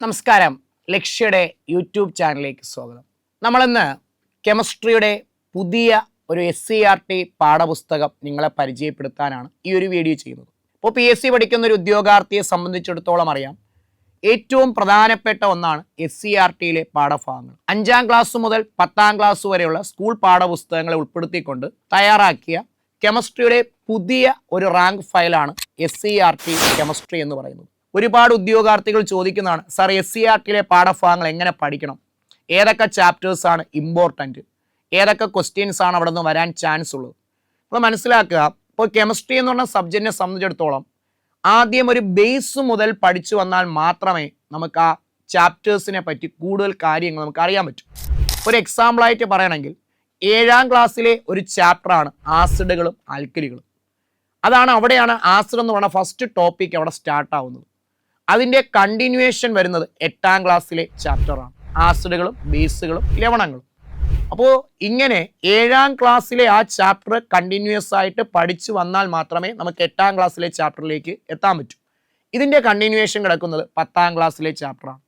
നമസ്കാരം. ലക്ഷ്യയുടെ യൂട്യൂബ് ചാനലിലേക്ക് സ്വാഗതം. നമ്മളിന്ന് കെമിസ്ട്രിയുടെ പുതിയ ഒരു എസ് സി ആർ ടി പാഠപുസ്തകം നിങ്ങളെ പരിചയപ്പെടുത്താനാണ് ഈ ഒരു വീഡിയോ ചെയ്യുന്നത്. ഇപ്പോൾ പി എസ് സി പഠിക്കുന്ന ഒരു ഉദ്യോഗാർത്ഥിയെ സംബന്ധിച്ചിടത്തോളം അറിയാം. ഏറ്റവും പ്രധാനപ്പെട്ട ഒന്നാണ് എസ് സി ആർ ടിയിലെ പാഠഭാഗങ്ങൾ. അഞ്ചാം ക്ലാസ് മുതൽ പത്താം ക്ലാസ് വരെയുള്ള സ്കൂൾ പാഠപുസ്തകങ്ങളെ ഉൾപ്പെടുത്തിക്കൊണ്ട് തയ്യാറാക്കിയ കെമിസ്ട്രിയുടെ പുതിയ ഒരു rank ഫയലാണ് S C R T chemistry എന്ന് പറയുന്നത്. ഒരുപാട് ഉദ്യോഗാർത്ഥികൾ ചോദിക്കുന്നതാണ് സാർ എസ് സി ആർ ടിയിലെ പാഠഭാഗങ്ങൾ എങ്ങനെ പഠിക്കണം? ഏതൊക്കെ ചാപ്റ്റേഴ്സ് ആണ് ഇമ്പോർട്ടന്റ് ഏതൊക്കെ ക്വസ്റ്റ്യൻസ് ആണ് അവിടെ നിന്ന് വരാൻ ചാൻസ് ഉള്ളത്? അപ്പോൾ മനസ്സിലാക്കുക ഇപ്പോൾ കെമിസ്ട്രി എന്ന് പറഞ്ഞ സബ്ജക്റ്റിനെ സംബന്ധിച്ചിടത്തോളം ആദ്യം ഒരു ബേസ് മുതൽ പഠിച്ചു വന്നാൽ മാത്രമേ നമുക്ക് ആ ചാപ്റ്റേഴ്സിനെ പറ്റി കൂടുതൽ കാര്യങ്ങൾ നമുക്ക് അറിയാൻ പറ്റും. ഒരു എക്സാമ്പിളായിട്ട് പറയണമെങ്കിൽ ഏഴാം ക്ലാസ്സിലെ ഒരു ചാപ്റ്ററാണ് ആസിഡുകളും ആൽക്കലികളും അതാണ് അവിടെയാണ് ആസിഡ് എന്ന് പറഞ്ഞ ഫസ്റ്റ് ടോപ്പിക് അവിടെ സ്റ്റാർട്ട് ആവുന്നത്. അതിന്റെ കണ്ടിന്യൂവേഷൻ വരുന്നത് എട്ടാം ക്ലാസ്സിലെ ചാപ്റ്ററാണ് ആസിഡുകളും ബേസുകളും ലവണങ്ങളും. അപ്പോൾ ഇങ്ങനെ ഏഴാം ക്ലാസ്സിലെ ആ ചാപ്റ്റർ കണ്ടിന്യൂസ് ആയിട്ട് പഠിച്ചു വന്നാൽ മാത്രമേ നമുക്ക് എട്ടാം ക്ലാസ്സിലെ ചാപ്റ്ററിലേക്ക് എത്താൻ പറ്റൂ. ഇതിന്റെ കണ്ടിന്യൂവേഷൻ കിടക്കുന്നത് പത്താം ക്ലാസ്സിലെ ചാപ്റ്ററാണ്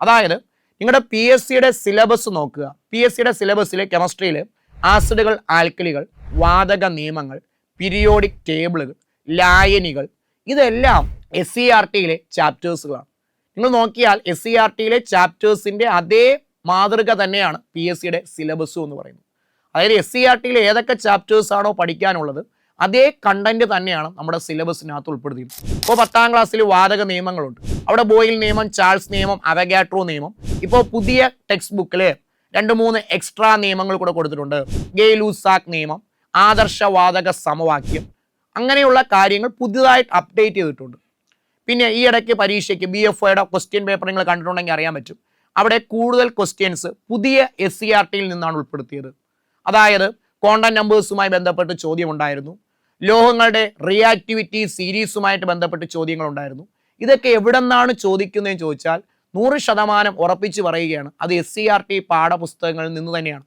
അതായത് നിങ്ങളുടെ പി എസ് സിയുടെ സിലബസ് നോക്കുക. പി എസ് സിയുടെ സിലബസിലെ കെമിസ്ട്രിയിൽ ആസിഡുകൾ ആൽക്കലികൾ വാതക നിയമങ്ങൾ പീരിയോഡിക് ടേബിളുകൾ ലായനികൾ ഇതെല്ലാം എസ് സി ആർ ടിയിലെ ചാപ്റ്റേഴ്സുകളാണ് നിങ്ങൾ നോക്കിയാൽ എസ് സി ആർ ടിയിലെ ചാപ്റ്റേഴ്സിന്റെ അതേ മാതൃക തന്നെയാണ് പി എസ് സിയുടെ സിലബസും എന്ന് പറയുന്നത്. അതായത് എസ് സി ആർ ടിയിൽ ഏതൊക്കെ ചാപ്റ്റേഴ്സ് ആണോ പഠിക്കാനുള്ളത് അതേ കണ്ടന്റ് തന്നെയാണ് നമ്മുടെ സിലബസിനകത്ത് ഉൾപ്പെടുത്തിയത്. ഇപ്പോൾ പത്താം ക്ലാസ്സിൽ വാതക നിയമങ്ങളുണ്ട്. അവിടെ ബോയിൽ നിയമം ചാൾസ് നിയമം അവഗാട്രോ നിയമം ഇപ്പോൾ പുതിയ ടെക്സ്റ്റ് ബുക്കിൽ രണ്ട് മൂന്ന് എക്സ്ട്രാ നിയമങ്ങൾ കൂടെ കൊടുത്തിട്ടുണ്ട്. ഗെയ്ലൂസാക് നിയമം ആദർശവാതക സമവാക്യം അങ്ങനെയുള്ള കാര്യങ്ങൾ പുതിയതായിട്ട് അപ്ഡേറ്റ് ചെയ്തിട്ടുണ്ട്. പിന്നെ ഈ ഇടയ്ക്ക് പരീക്ഷയ്ക്ക് ബി എഫ് ഒയുടെ ക്വസ്റ്റ്യൻ പേപ്പർ നിങ്ങൾ കണ്ടിട്ടുണ്ടെങ്കിൽ അറിയാൻ പറ്റും. അവിടെ കൂടുതൽ ക്വസ്റ്റ്യൻസ് പുതിയ എസ് സി ആർ ടിയിൽ നിന്നാണ് ഉൾപ്പെടുത്തിയത്. അതായത് കോണ്ടന്റ് നമ്പേഴ്സുമായി ബന്ധപ്പെട്ട് ചോദ്യം ഉണ്ടായിരുന്നു ലോഹങ്ങളുടെ റിയാക്ടിവിറ്റി സീരീസുമായിട്ട് ബന്ധപ്പെട്ട് ചോദ്യങ്ങൾ ഉണ്ടായിരുന്നു ഇതൊക്കെ എവിടെ നിന്നാണ് ചോദിക്കുന്നതെന്ന് ചോദിച്ചാൽ നൂറ് ശതമാനം ഉറപ്പിച്ച് പറയുകയാണ്. അത് എസ് സി ആർ ടി പാഠപുസ്തകങ്ങളിൽ നിന്ന് തന്നെയാണ്.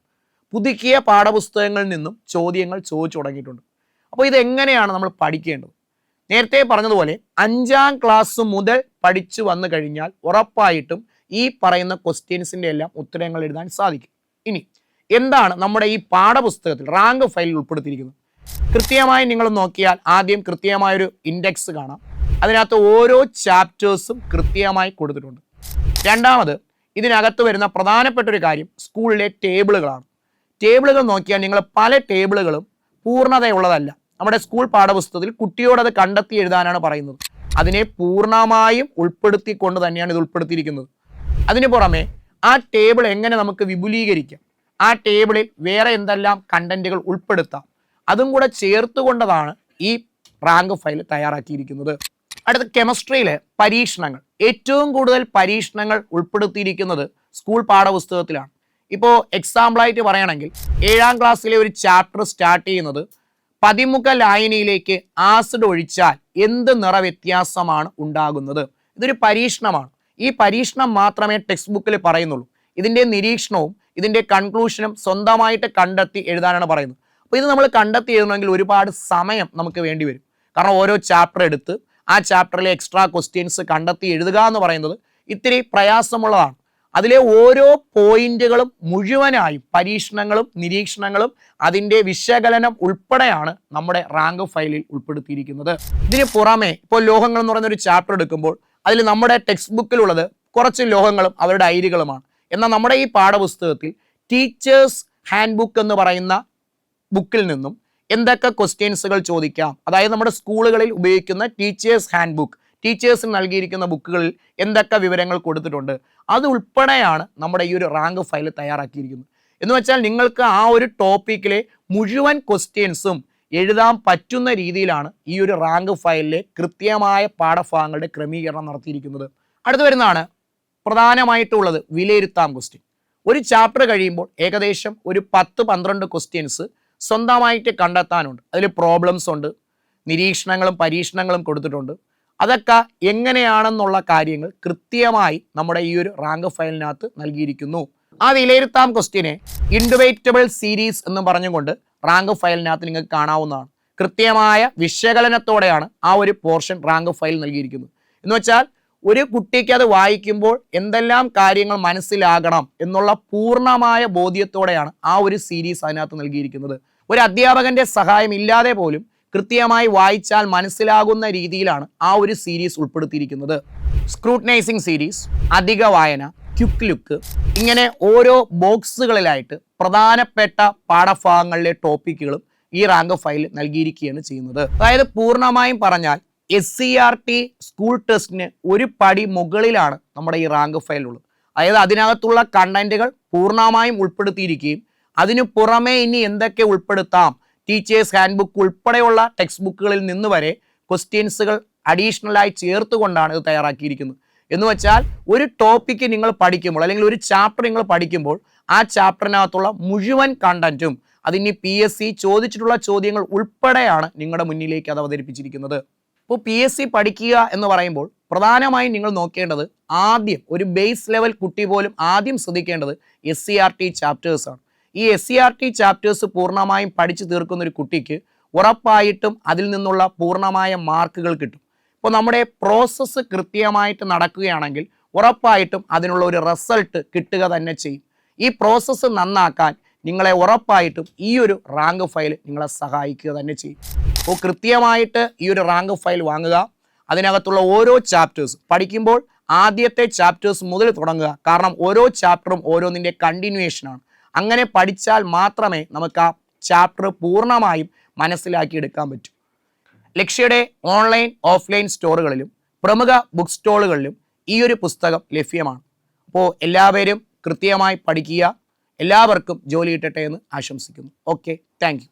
പുതുക്കിയ പാഠപുസ്തകങ്ങളിൽ നിന്നും ചോദ്യങ്ങൾ ചോദിച്ചു തുടങ്ങിയിട്ടുണ്ട്. അപ്പോൾ ഇതെങ്ങനെയാണ് നമ്മൾ പഠിക്കേണ്ടത്? നേരത്തെ പറഞ്ഞതുപോലെ അഞ്ചാം ക്ലാസ് മുതൽ പഠിച്ചു വന്നു കഴിഞ്ഞാൽ ഉറപ്പായിട്ടും ഈ പറയുന്ന ക്വസ്റ്റ്യൻസിന്റെ എല്ലാം ഉത്തരങ്ങൾ എഴുതാൻ സാധിക്കും. ഇനി എന്താണ് നമ്മുടെ ഈ പാഠപുസ്തകത്തിൽ റാങ്ക് ഫയലിൽ ഉൾപ്പെടുത്തിയിരിക്കുന്നത്? കൃത്യമായി നിങ്ങൾ നോക്കിയാൽ ആദ്യം കൃത്യമായൊരു ഇൻഡെക്സ് കാണാം. അതിനകത്ത് ഓരോ ചാപ്റ്റേഴ്സും കൃത്യമായി കൊടുത്തിട്ടുണ്ട്. രണ്ടാമത് ഇതിനകത്ത് വരുന്ന പ്രധാനപ്പെട്ട ഒരു കാര്യം സ്കൂളിലെ ടേബിളുകളാണ് ടേബിളുകൾ നോക്കിയാൽ നിങ്ങൾ പല ടേബിളുകളും പൂർണതയുള്ളതല്ല. നമ്മുടെ സ്കൂൾ പാഠപുസ്തകത്തിൽ കുട്ടിയോട് അത് കണ്ടെത്തി എഴുതാനാണ് പറയുന്നത്. അതിനെ പൂർണമായും ഉൾപ്പെടുത്തിക്കൊണ്ട് തന്നെയാണ് ഇത് ഉൾപ്പെടുത്തിയിരിക്കുന്നത്. അതിന് പുറമെ ആ ടേബിൾ എങ്ങനെ നമുക്ക് വിപുലീകരിക്കാം? ആ ടേബിളിൽ വേറെ എന്തെല്ലാം കണ്ടന്റുകൾ ഉൾപ്പെടുത്താം? അതും കൂടെ ചേർത്തുകൊണ്ടതാണ് ഈ റാങ്ക് ഫയൽ തയ്യാറാക്കിയിരിക്കുന്നത്. അടുത്ത കെമിസ്ട്രിയിലെ പരീക്ഷണങ്ങൾ. ഏറ്റവും കൂടുതൽ പരീക്ഷണങ്ങൾ ഉൾപ്പെടുത്തിയിരിക്കുന്നത് സ്കൂൾ പാഠപുസ്തകത്തിലാണ്. ഇപ്പോൾ എക്സാമ്പിളായിട്ട് പറയുകയാണെങ്കിൽ ഏഴാം ക്ലാസ്സിലെ ഒരു ചാപ്റ്റർ സ്റ്റാർട്ട് ചെയ്യുന്നത് പതിമുഖ ലായനിയിലേക്ക് ആസിഡ് ഒഴിച്ചാൽ എന്ത് നിറവ്യത്യാസമാണ് ഉണ്ടാകുന്നത്? ഇതൊരു പരീക്ഷണമാണ്. ഈ പരീക്ഷണം മാത്രമേ ടെക്സ്റ്റ് ബുക്കിൽ പറയുന്നുള്ളൂ. ഇതിന്റെ നിരീക്ഷണവും ഇതിന്റെ കൺക്ലൂഷനും സ്വന്തമായിട്ട് കണ്ടെത്തി എഴുതാനാണ് പറയുന്നത്. അപ്പോൾ ഇത് നമ്മൾ കണ്ടെത്തി എഴുതണമെങ്കിൽ ഒരുപാട് സമയം നമുക്ക് വേണ്ടി വരും. കാരണം ഓരോ ചാപ്റ്റർ എടുത്ത് ആ ചാപ്റ്ററിലെ എക്സ്ട്രാ ക്വസ്റ്റ്യൻസ് കണ്ടെത്തി എഴുതുക എന്ന് പറയുന്നത് ഇത്തിരി പ്രയാസമുള്ളതാണ്. അതിലെ ഓരോ പോയിന്റുകളും മുഴുവനായും പരീക്ഷണങ്ങളും നിരീക്ഷണങ്ങളും അതിന്റെ വിശകലനം ഉൾപ്പെടെയാണ് നമ്മുടെ റാങ്ക് ഫയലിൽ ഉൾപ്പെടുത്തിയിരിക്കുന്നത്. ഇതിന് പുറമെ ഇപ്പോൾ ലോഹങ്ങൾ എന്ന് പറയുന്ന ഒരു ചാപ്റ്റർ എടുക്കുമ്പോൾ അതിൽ നമ്മുടെ ടെക്സ്റ്റ് ബുക്കിലുള്ളത് കുറച്ച് ലോഹങ്ങളും അവരുടെ ഐരികളുമാണ് എന്നാൽ നമ്മുടെ ഈ പാഠപുസ്തകത്തിൽ ടീച്ചേഴ്സ് ഹാൻഡ് ബുക്ക് എന്ന് പറയുന്ന ബുക്കിൽ നിന്നും എന്തൊക്കെ ക്വസ്റ്റ്യൻസുകൾ ചോദിക്കാം? അതായത് നമ്മുടെ സ്കൂളുകളിൽ ഉപയോഗിക്കുന്ന ടീച്ചേഴ്സ് ഹാൻഡ് ബുക്ക് ടീച്ചേഴ്സിന് നൽകിയിരിക്കുന്ന ബുക്കുകളിൽ എന്തൊക്കെ വിവരങ്ങൾ കൊടുത്തിട്ടുണ്ട്. അത് ഉൾപ്പെടെയാണ് നമ്മുടെ ഈ ഒരു റാങ്ക് ഫയൽ തയ്യാറാക്കിയിരിക്കുന്നത്. എന്ന് വെച്ചാൽ നിങ്ങൾക്ക് ആ ഒരു ടോപ്പിക്കിലെ മുഴുവൻ ക്വസ്റ്റ്യൻസും എഴുതാൻ പറ്റുന്ന രീതിയിലാണ് ഈ ഒരു റാങ്ക് ഫയലിലെ കൃത്യമായ പാഠഭാഗങ്ങളുടെ ക്രമീകരണം നടത്തിയിരിക്കുന്നത്. അടുത്ത് വരുന്നതാണ് പ്രധാനമായിട്ടുള്ളത് വിലയിരുത്താം ക്വസ്റ്റ്യൻ ഒരു ചാപ്റ്റർ കഴിയുമ്പോൾ ഏകദേശം ഒരു പത്ത് പന്ത്രണ്ട് ക്വസ്റ്റ്യൻസ് സ്വന്തമായിട്ട് കണ്ടെത്താനുണ്ട്. അതിൽ പ്രോബ്ലംസ് ഉണ്ട്. നിരീക്ഷണങ്ങളും പരീക്ഷണങ്ങളും കൊടുത്തിട്ടുണ്ട്. അതൊക്കെ എങ്ങനെയാണെന്നുള്ള കാര്യങ്ങൾ കൃത്യമായി നമ്മുടെ ഈ ഒരു റാങ്ക് ഫയലിനകത്ത് നൽകിയിരിക്കുന്നു. ആ വിലയിരുത്താം ക്വസ്റ്റ്യനെ ഇൻഡിവേറ്റബിൾ സീരീസ് എന്ന് പറഞ്ഞുകൊണ്ട് റാങ്ക് ഫയലിനകത്ത് നിങ്ങൾക്ക് കാണാവുന്നതാണ്. കൃത്യമായ വിശകലനത്തോടെയാണ് ആ ഒരു പോർഷൻ റാങ്ക് ഫയൽ നൽകിയിരിക്കുന്നത്. എന്ന് വെച്ചാൽ ഒരു കുട്ടിക്ക് അത് വായിക്കുമ്പോൾ എന്തെല്ലാം കാര്യങ്ങൾ മനസ്സിലാകണം എന്നുള്ള പൂർണമായ ബോധ്യത്തോടെയാണ് ആ ഒരു സീരീസ് അതിനകത്ത് നൽകിയിരിക്കുന്നത്. ഒരു അധ്യാപകന്റെ സഹായം ഇല്ലാതെ പോലും കൃത്യമായി വായിച്ചാൽ മനസ്സിലാകുന്ന രീതിയിലാണ് ആ ഒരു സീരീസ് ഉൾപ്പെടുത്തിയിരിക്കുന്നത്. സ്ക്രൂട്ടനൈസിങ് സീരീസ് അധിക വായന ക്യുക്ക് ലുക്ക് ഇങ്ങനെ ഓരോ ബോക്സുകളിലായിട്ട് പ്രധാനപ്പെട്ട പാഠഭാഗങ്ങളിലെ ടോപ്പിക്കുകളും ഈ റാങ്ക് ഫയൽ നൽകിയിരിക്കുകയാണ് ചെയ്യുന്നത്. അതായത് പൂർണമായും പറഞ്ഞാൽ S C R T school ടെസ്റ്റിന് ഒരു പടി മുകളിലാണ് നമ്മുടെ ഈ റാങ്ക് ഫയൽ ഉള്ളത്. അതായത് അതിനകത്തുള്ള കണ്ടന്റുകൾ പൂർണമായും ഉൾപ്പെടുത്തിയിരിക്കുകയും അതിനു പുറമേ ഇനി എന്തൊക്കെ ഉൾപ്പെടുത്താം ടീച്ചേഴ്സ് ഹാൻഡ് ബുക്ക് ഉൾപ്പെടെയുള്ള ടെക്സ്റ്റ് ബുക്കുകളിൽ നിന്ന് വരെ ക്വസ്റ്റ്യൻസുകൾ അഡീഷണലായി ചേർത്തുകൊണ്ടാണ് ഇത് തയ്യാറാക്കിയിരിക്കുന്നത്. എന്ന് വെച്ചാൽ ഒരു ടോപ്പിക്ക് നിങ്ങൾ പഠിക്കുമ്പോൾ അല്ലെങ്കിൽ ഒരു ചാപ്റ്റർ നിങ്ങൾ പഠിക്കുമ്പോൾ ആ ചാപ്റ്ററിനകത്തുള്ള മുഴുവൻ കണ്ടന്റും അതിന് പി എസ് സി ചോദിച്ചിട്ടുള്ള ചോദ്യങ്ങൾ ഉൾപ്പെടെയാണ് നിങ്ങളുടെ മുന്നിലേക്ക് അത് അവതരിപ്പിച്ചിരിക്കുന്നത്. ഇപ്പോൾ പി എസ് സി പഠിക്കുക എന്ന് പറയുമ്പോൾ പ്രധാനമായും നിങ്ങൾ നോക്കേണ്ടത് ആദ്യം ഒരു ബേസ് ലെവൽ കുട്ടി പോലും ആദ്യം ശ്രദ്ധിക്കേണ്ടത് എസ് സി ആർ ടി ചാപ്റ്റേഴ്സാണ് ഈ S C R T chapters പൂർണമായും പഠിച്ചു തീർക്കുന്ന ഒരു കുട്ടിക്ക് ഉറപ്പായിട്ടും അതിൽ നിന്നുള്ള പൂർണമായ മാർക്കുകൾ കിട്ടും. ഇപ്പോൾ നമ്മുടെ പ്രോസസ്സ് കൃത്യമായിട്ട് നടക്കുകയാണെങ്കിൽ ഉറപ്പായിട്ടും അതിനുള്ള ഒരു റിസൾട്ട് കിട്ടുക തന്നെ ചെയ്യും. ഈ പ്രോസസ്സ് നന്നാക്കാൻ നിങ്ങളെ ഉറപ്പായിട്ടും ഈ ഒരു റാങ്ക് ഫയൽ നിങ്ങളെ സഹായിക്കുക തന്നെ ചെയ്യും. അപ്പോൾ കൃത്യമായിട്ട് ഈ ഒരു റാങ്ക് ഫയൽ വാങ്ങുക. അതിനകത്തുള്ള ഓരോ ചാപ്റ്റേഴ്സ് പഠിക്കുമ്പോൾ ആദ്യത്തെ ചാപ്റ്റേഴ്സ് മുതൽ തുടങ്ങുക. കാരണം ഓരോ ചാപ്റ്ററും ഓരോന്നിന്റെ കണ്ടിന്യൂവേഷനാണ് അങ്ങനെ പഠിച്ചാൽ മാത്രമേ നമുക്ക് ആ ചാപ്റ്റർ പൂർണമായും മനസ്സിലാക്കിയെടുക്കാൻ പറ്റൂ. ലക്ഷ്യയുടെ ഓൺലൈൻ ഓഫ്ലൈൻ സ്റ്റോറുകളിലും പ്രമുഖ ബുക്ക് സ്റ്റോളുകളിലും ഈ ഒരു പുസ്തകം ലഭ്യമാണ്. അപ്പോൾ എല്ലാവരും കൃത്യമായി പഠിക്കുക. എല്ലാവർക്കും ജോലി കിട്ടട്ടെ എന്ന് ആശംസിക്കുന്നു. Okay thank